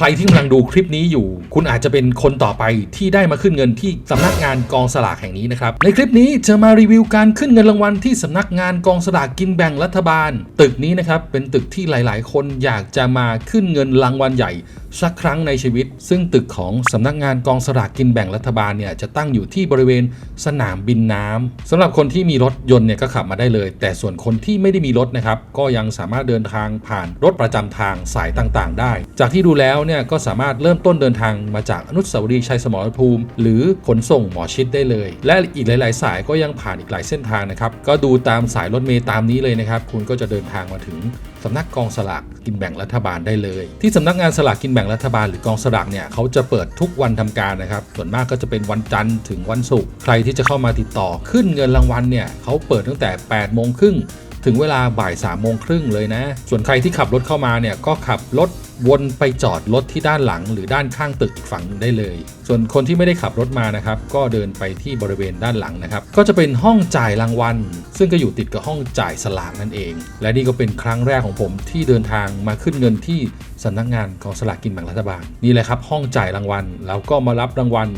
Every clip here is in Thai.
ใครที่กำลังดูคลิปนี้อยู่ คุณอาจจะเป็นคนต่อไปที่ได้มาขึ้นเงินที่สำนักงานกองสลากแห่งนี้นะครับ ในคลิปนี้จะมารีวิวการขึ้นเงินรางวัลที่สำนักงานกองสลากกินแบ่งรัฐบาล ตึกนี้นะครับเป็นตึกที่หลาย ๆ คนอยากจะมาขึ้นเงินรางวัลใหญ่สักครั้งในชีวิต ซึ่งตึกของสำนักงานกองสลากกินแบ่งรัฐบาลเนี่ยจะตั้งอยู่ที่บริเวณสนามบินน้ำสำหรับคนที่มีรถยนต์เนี่ยก็ขับมาได้เลย แต่ส่วนคนที่ไม่ได้มีรถนะครับก็ยังสามารถเดินทางผ่านรถประจำทางสายต่างๆ ได้ จากที่ดูแล้วเนี่ยก็สามารถเริ่มต้นเดินทางมาจากอนุสาวรีย์ชัยสมรภูมิ หรือขนส่งหมอชิดได้เลย และอีกหลาย ๆ สายก็ยังผ่านอีกหลายเส้นทางนะครับก็ดูตามสายรถเมล์ตามนี้เลยนะครับคุณก็จะเดินทางมาถึงสำนักกองสลากกินแบ่งรัฐบาลได้เลย ที่สำนักงานสลากกินแบ่งรัฐบาลหรือกองสลากเนี่ยเขาจะเปิดทุกวันทำการนะครับส่วนมากก็จะเป็นวันจันทร์ถึงวันศุกร์ใครที่จะเข้ามาติดต่อขึ้นเงินรางวัลเนี่ยเขาเปิดตั้งแต่8โมงครึ่ง ถึงเวลาบ่าย3ามโมงครึ่งเลยนะ ส่วนใครที่ขับรถเข้ามาเนี่ยก็ขับรถวนไปจอดรถที่ด้านหลัง หรือด้านข้างตึกอีกฝั่งนึงได้เลย ส่วนคนที่ไม่ได้ขับรถมานะครับก็เดินไปที่บริเวณด้านหลังนะครับ ก็จะเป็นห้องจ่ายรางวัล ซึ่งก็อยู่ติดกับห้องจ่ายสลากนั่นเอง และนี่ก็เป็นครั้งแรกของผมที่เดินทางมาขึ้นเงินที่สำนักงานกองสลากกินแบ่งรัฐบาลนี่แหละครับห้องจ่ายรางวัลแล้วก็มารับรางวัล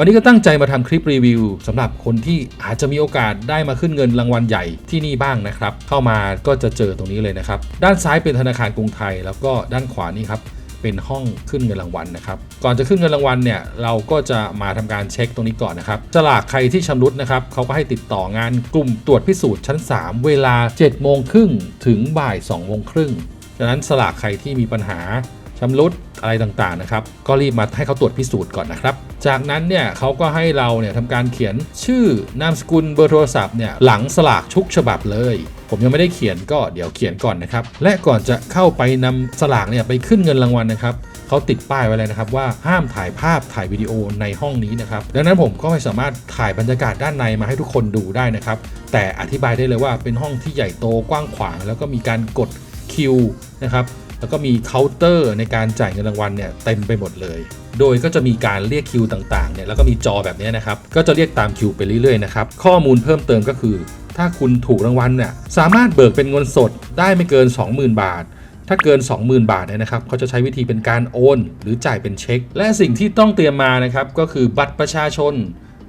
วันนี้ก็ตั้งใจมาทำคลิปรีวิวสำหรับคนที่อาจจะมีโอกาสได้มาขึ้นเงินรางวัลใหญ่ที่นี่บ้างนะครับ เข้ามาก็จะเจอตรงนี้เลยนะครับ ด้านซ้ายเป็นธนาคารกรุงไทย แล้วก็ด้านขวานี่ครับเป็นห้องขึ้นเงินรางวัลนะครับ ก่อนจะขึ้นเงินรางวัลเนี่ยเราก็จะมาทำการเช็คตรงนี้ก่อนนะครับสลากใครที่ชำรุดนะครับเขาก็ให้ติดต่องานกลุ่มตรวจพิสูจน์ชั้น 3 เวลา7โมงครึ่งถึงบ่าย2โมงครึ่งดังนั้นสลากใครที่มีปัญหา ชำรุดอะไรต่างๆนะครับ ก็รีบมาให้เขาตรวจพิสูจน์ก่อนนะครับ จากนั้นเนี่ยเขาก็ให้เราเนี่ยทำการเขียนชื่อนามสกุลเบอร์โทรศัพท์เนี่ยหลังสลากชุกฉบับเลย ผมยังไม่ได้เขียนก็เดี๋ยวเขียนก่อนนะครับ และก่อนจะเข้าไปนำสลากเนี่ยไปขึ้นเงินรางวัลนะครับเขาติดป้ายไว้เลยนะครับว่าห้ามถ่ายภาพถ่ายวิดีโอในห้องนี้นะครับดังนั้นผมก็ไม่สามารถถ่ายบรรยากาศด้านในมาให้ทุกคนดูได้นะครับ แต่อธิบายได้เลยว่าเป็นห้องที่ใหญ่โตกว้างขวาง แล้วก็มีการกดคิวนะครับ แล้วก็มีเคาน์เตอร์ในการจ่ายเงินรางวัลเนี่ยเต็มไปหมดเลย โดยก็จะมีการเรียกคิวต่างๆเนี่ยแล้วก็มีจอแบบนี้นะครับ ก็จะเรียกตามคิวไปเรื่อยๆนะครับ ข้อมูลเพิ่มเติมก็คือ ถ้าคุณถูกรางวัลเนี่ยสามารถเบิกเป็นเงินสดได้ไม่เกิน 20,000 บาทถ้าเกิน 20,000 บาทเนี่ยนะครับเขาจะใช้วิธีเป็นการโอน หรือจ่ายเป็นเช็ค และสิ่งที่ต้องเตรียมมานะครับก็คือบัตรประชาชน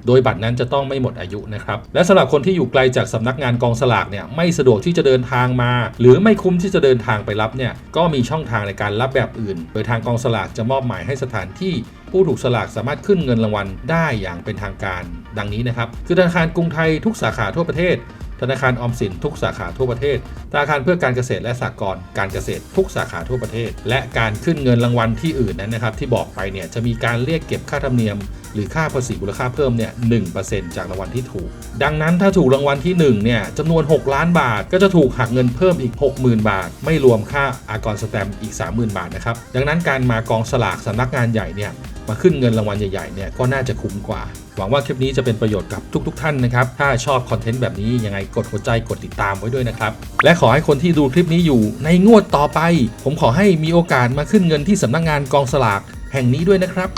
โดยบัตรนั้นจะต้องไม่หมดอายุนะครับ และสำหรับคนที่อยู่ไกลจากสำนักงานกองสลากเนี่ยไม่สะดวกที่จะเดินทางมา หรือไม่คุ้มที่จะเดินทางไปรับเนี่ยก็มีช่องทางในการรับแบบอื่น โดยทางกองสลากจะมอบหมายให้สถานที่ผู้ถูกสลากสามารถขึ้นเงินรางวัลได้อย่างเป็นทางการ ดังนี้นะครับ คือธนาคารกรุงไทยทุกสาขาทั่วประเทศ ธนาคารออมสินทุกสาขาทั่วประเทศ ธนาคารเพื่อการเกษตรและสหกรณ์การเกษตรทุกสาขาทั่วประเทศ และการขึ้นเงินรางวัลที่อื่นนั้นนะครับที่บอกไปเนี่ยจะมีการเรียกเก็บค่าธรรมเนียม หรือค่าภาษีมูลค่าเพิ่มเนี่ยหจากรางวัลที่ถูก ดังนั้นถ้าถูกรางวัลที่1เนี่ยจำนวน 6 ล้านบาท ก็จะถูกหักเงินเพิ่มอีก 60,000 บาท ไม่รวมค่าอากรสแตมอีก 30,000 บาทนะครับดังนั้นการมากองสลากสำนักงานใหญ่เนี่ยมาขึ้นเงินรางวัลใหญ่ๆเนี่ยก็น่าจะคุ้มกว่า หวังว่าคลิปนี้จะเป็นประโยชน์กับทุกๆท่านนะครับ ถ้าชอบคอนเทนต์แบบนี้ยังไงกดหัวใจกดติดตามไว้ด้วยนะครับ และขอให้คนที่ดูคลิปนี้อยู่ในงวดต่อไป ผมขอให้มีโอกาสมาขึ้นเงินที่สำนักงานกองสลากแห่งนี้ด้วยนะครับ